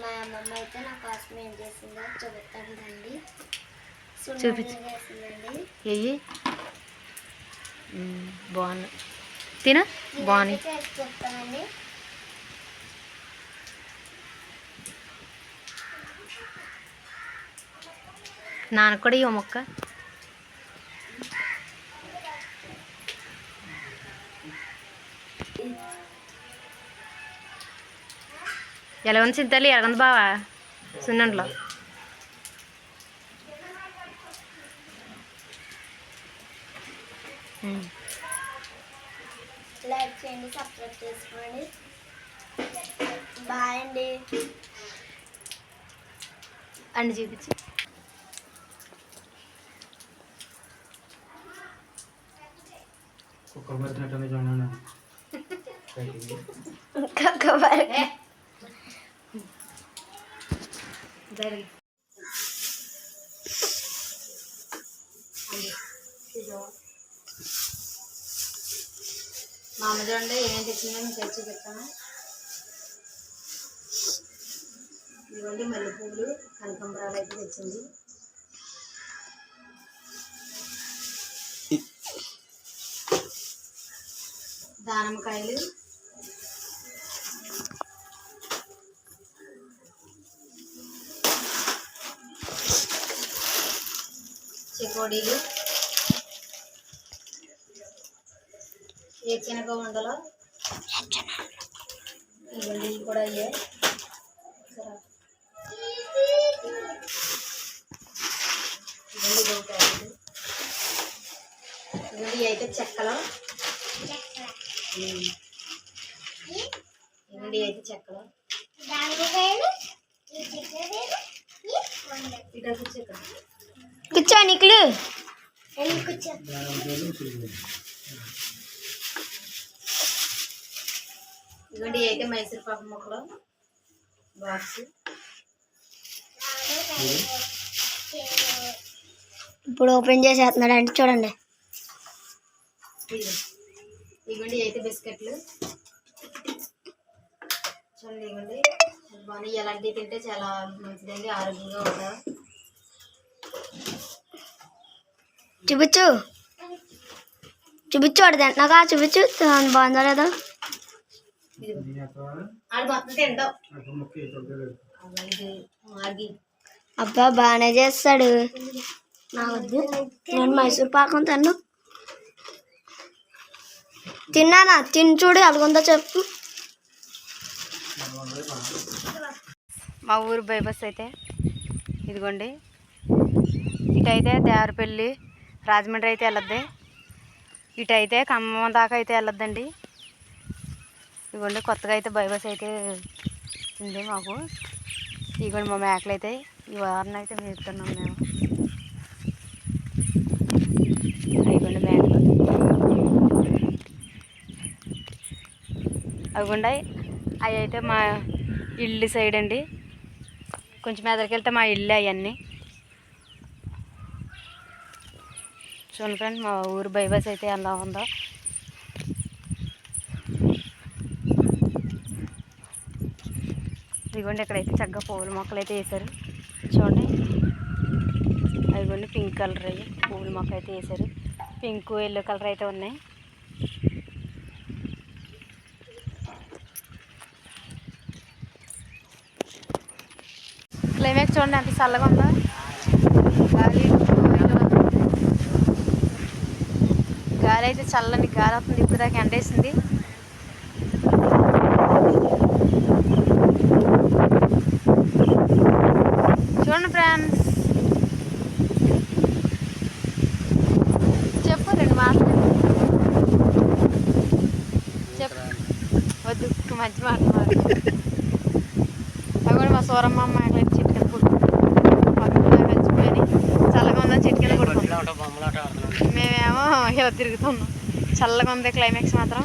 మా అమ్మమ్మ అయితే నా కోసం ఏం చేసిందో చూపిస్తానండి చూపించు. సున్నుండలు చేసిందండి? ఎయ్యి తిన. బాగున్నాయి. చేసి చెప్తానండి. నాన్న కూడా ఇవ్వ మొక్క. ఎలా ఉంది సిద్ధాలి ఎలాగుంది బావా? సున్నంట్లో. లైక్ చేయండి సబ్స్క్రైబ్ చేసుకోండి. బాయ్ అండి. అండి చూపించి. కుక్క పట్టినట్టు చూడండి ఇంకొక జరిగి మా అమ్మ చూడండి ఏమేమి తెచ్చిందో తెచ్చి చెప్తాను. ఇదిగోండి మల్లెపూలు కనకంబరాలు అయితే తెచ్చింది. దానిమ్మకాయలు ఏ చిన్నగా ఉండలో ఇవన్నీ ఇవి కూడా ఇవి. అయితే చెక్కలు. ఇవన్నీ అయితే చెక్కలు. ఇటు చెక్కలు. కూర్చో నికులు ఇవన్నీ అయితే మైసూర్ పాకు ముక్కలు. బాక్స్. ఇప్పుడు ఓపెన్ చేసేస్తున్నాడు అంటే చూడండి. ఇదిగో. ఇవ్వండి అయితే బిస్కెట్లు. చూడండి ఇవ్వండి బాగున్నాయి. ఎలాంటివి తింటే చాలా మంచిదండి ఆరోగ్యంగా ఉంటారు చూపించు. చూపించు వాడు తింటున్నాగా చూపించు. బాగుందా లేదా? ఆడు అబ్బా బాగానే చేస్తాడు. నా వద్దు. నేను మైసూర్ పాకం తిన్ను. తిన్నానా? తిని చూడు ఎలాగుందో చెప్పు. మా ఊరు బైబస్ అయితే ఇదిగోండి. ఇటైతే దేవరపల్లి రాజమండ్రి అయితే వెళ్ళొద్ది. ఇటైతే ఖమ్మం దాకా అయితే వెళ్ళొద్దండి. ఇదిగోండి కొత్తగా అయితే బైబస్ అయితే ఉంది మాకు. ఇదిగోండి మా మేకలు అయితే ఈ వారం అయితే మేపుతున్నాం మేము. ఇవ్వండి మేకలు. అవిగోండి అవి అయితే మా ఇల్లు సైడ్ అండి. కొంచెం ఎదరికి వెళ్తే మా ఇల్లు అవన్నీ. చూడండి ఫ్రెండ్ మా ఊరు బైబస్ అయితే ఎలా ఉందో. ఇదిగోండి ఇక్కడైతే చక్కగా పూల మొక్కలు అయితే వేశారు. చూడండి. అదిగోండి పింక్ కలర్ అయ్యి పూల మొక్క అయితే వేశారు. పింక్ ఎల్లో కలర్ అయితే ఉన్నాయి. క్లైమాక్స్ చూడండి అంత చల్లగా ఉందో గాలి గాలి అయితే చల్లని గాలి వస్తుంది ఇప్పుడు దాకా ఎండేసింది. చూడండి ఫ్రెండ్స్. చెప్పు రెండు మాటలు. చెప్పు వద్దు మంచి మాట మాట అవి కూడా మా సూరమ్మ అమ్మాయి ఇలా తిరుగుతున్నాం చల్లగా ఉంది క్లైమాక్స్ మాత్రం.